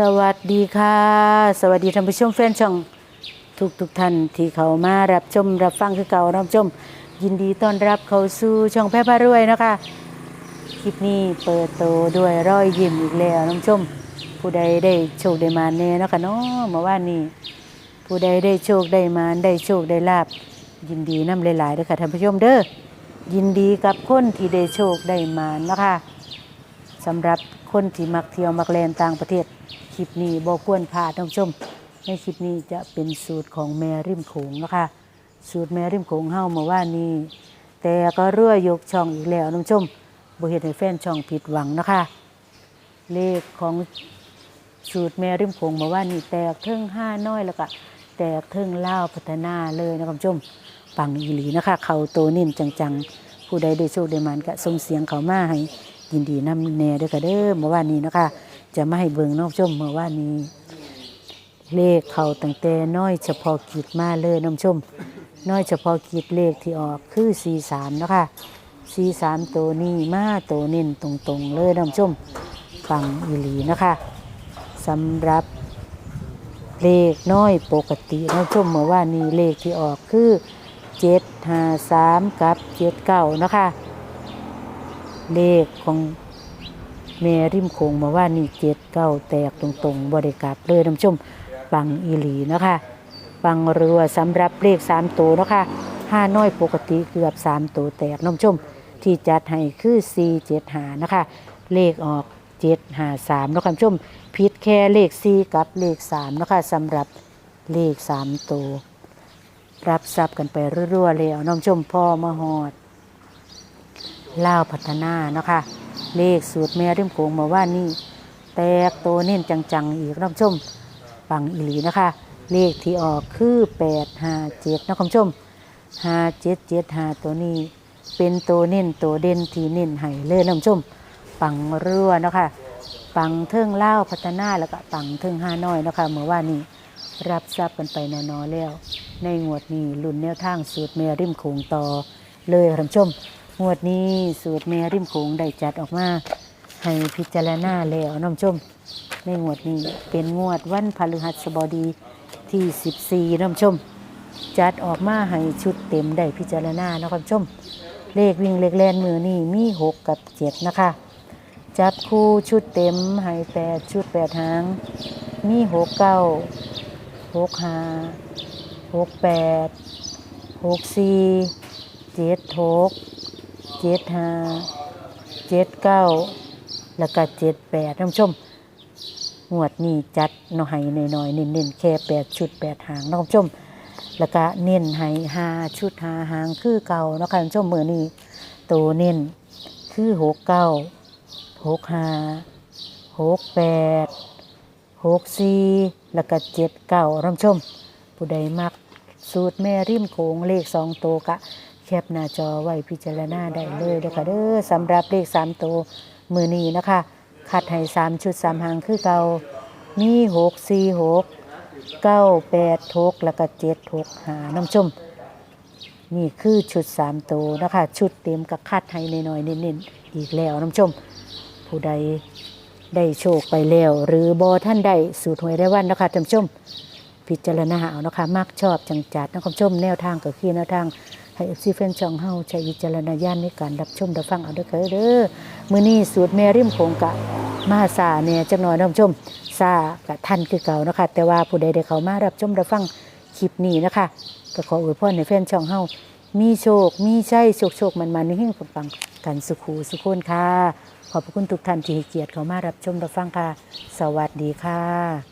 สวัสดีค่ะ สวัสดีท่านผู้ชมแฟนช่องทุกทุกท่านที่เขามารับชมรับฟังคือเก่ารับชม ยินดีต้อนรับเข้าสู่ช่องแพร่พารวยนะคะคลิปนี้เปิดโตด้วยรอยยิ้มอีกแล้วน้องชม ผู้ใดได้โชคได้มาแน่นะคะเนาะเมื่านนี้ผู้ใดได้โชคได้มาได้โชคได้ลาบ ยินดีน้ำหลายๆเด้อค่ะท่านผู้ชมเด้อยินดีกับคนที่ได้โชคได้มานะคะ สำหรับคนที่มักเที่ยวมักแลนต่างประเทศ คลิปนี้บ่ควรพลาดท่านผู้ชม ในคลิปนี้จะเป็นสูตรของแม่ริมโขงนะคะ สูตรแม่ริมโขงเฮามื่อว่านนี้แต่ก็เรื่อยยกช่องอีกแล้วท่านผู้ชมบ่เฮ็ดให้แฟนช่องผิดหวังนะคะ เลขของสูตรแม่ริมโขงมื่อว่านนี้แตกเทิงห้าน้อยแล้วก็แตกเทิงเล่าพัฒนาเลยนะคุณผู้ชมปังอีหลีนะคะ เขาโตนิ่นจังๆ ผู้ใดได้โชคได้มันก็ส่งเสียงเขามาให้ ยินดีนำแน่เด้อค่ะเด้อเมื่อวานนี้นะคะจะมาให้เบิ่งน้องชมเมื่อวานนี้ เลขเขาตั้งแต่น้อยเฉพาะกิจมาเลยน้องชม น้อยเฉพาะกิจเลขที่ออกคือ43นะคะ43ตัวนี้มาตัวเน้นตรงๆ เลยน้องชมฟังอีหลีนะคะสำหรับเลขน้อยปกติน้องชมเมื่อวานนี้เลขที่ออกคือ753กับ79นะคะ เลขของแม่ริมโขงมาว่านี่เจ็ดเก้าแตกตรงๆบริกลับเลยน้ำชมปังอีหลีนะคะปังเรือสำหรับเลขสามตัวนะคะห้าน้อยปกติเกือบสามตัวแตกน้ำชมที่จัดให้คือสี่เจ็ดหานะคะ เลขออกเจ็ดหาสามนะคะชมผิดแค่เลขสี่กับเลขสามนะคะสำหรับเลขสามตัวรับทรัพย์กันไปรัวๆแล้วน้องชมพ่อมาหอด เล่าพัฒนาเนาะคะเลขสูตรแม่ริมโขงมาว่านี่แตกโตเน้นจังๆ อีกน้องชมปังอีหลีนะคะ เลขที่ออกคือแปดห้าเจ็ดนะคุณผู้ชมห้าเจ็ดเจ็ดห้าตัวนี้ เป็นตัวเน้นตัวเด่นที่เน้นให้เลยน้องชมปังเรือเนาะคะปังเทิงเล่าพัฒนาแล้วก็ปังเทิงห้าน้อยเนาะคะเมื่อว่านี้รับทรัพย์กันไปแนอๆแล้ว ในงวดนี้ลุ่นแนวทางสูตรแม่ริมโขงต่อเลยท่านผู้ชม งวดนี้สูตรแม่ริมโขงได้จัดออกมา ให้พิจารณาแล้วน้องชม ในงวดนี้เป็นงวดวันพฤหัสบดีที่ 14น้องชม จัดออกมาให้ชุดเต็มได้พิจารณานะครับชม เลขวิ่งเลขแลนมือนี่มี 6 กับ 7 นะคะ จับคู่ชุดเต็มให้8ชุด8หาง มี 6 9 6 5 6 8 6 4 7 6 เจ็ดห้าเจ็ดเก้าแล้วก็เจ็ดแปดท่านผู้ชมงวดนี้จัดหน่อยหน่อยๆเน้นๆแค่แปดชุดแปดหางท่านผู้ชม แล้วก็เน้นให้ห้าชุดห้าหางคือเก่าเนาะคะท่านผู้ชมมือนี้โตเน้นคือหกเก้าหกห้าหกแปดหกสี่แล้วก็เจ็ดเก้าท่านผู้ชม ผู้ใดมักสูตรแม่ริมโขงเลขสองโตกะ คปหน้าจอไว้พิจารณาได้เลยเด้อค่ะเด้อสำหรับเลขสามตัวมือนี้นะคะคัดให้สามชุดสามหางคือเก่ามีหกสี่หกเก้าแปดหกแล้วก็เจ็ดหกหาน้ำชมนี่คือชุดสามตัวนะคะ ชุดเต็มกับคัดให้น้อยๆเน้นๆอีกแล้วน้ำชมผู้ใดได้โชคไปแล้ว หรือบอท่านได้สูตรหวยได้วันนะคะท่านผู้ชม พิจารณาเอานะคะ มักชอบจังจัดนะคุณผู้ชมแนวทางก็คือแนวทาง ให้เอฟซีแฟนช่องเฮาใช้วิจารณญาณในการรับชมรับฟังเอาด้อค่ะเด้อมื้อนี้สูตรแม่ริมโขงกะมาซาเนี่ยจักหน่อยท่านผู้ชมซากะทันคือเก่านะคะแต่ว่าผู้ใดได้เข้ามารับชมรับฟังคลิปนี้นะคะก็ขออวยพรในแฟนช่องเฮามีโชค มีชัยโชคโชคมันมันๆเฮงๆปังกันสุขูสุขคนค่ะ ขอบพระคุณทุกท่านที่ให้เกียรติเข้ามารับชมรับฟังค่ะ สวัสดีค่ะ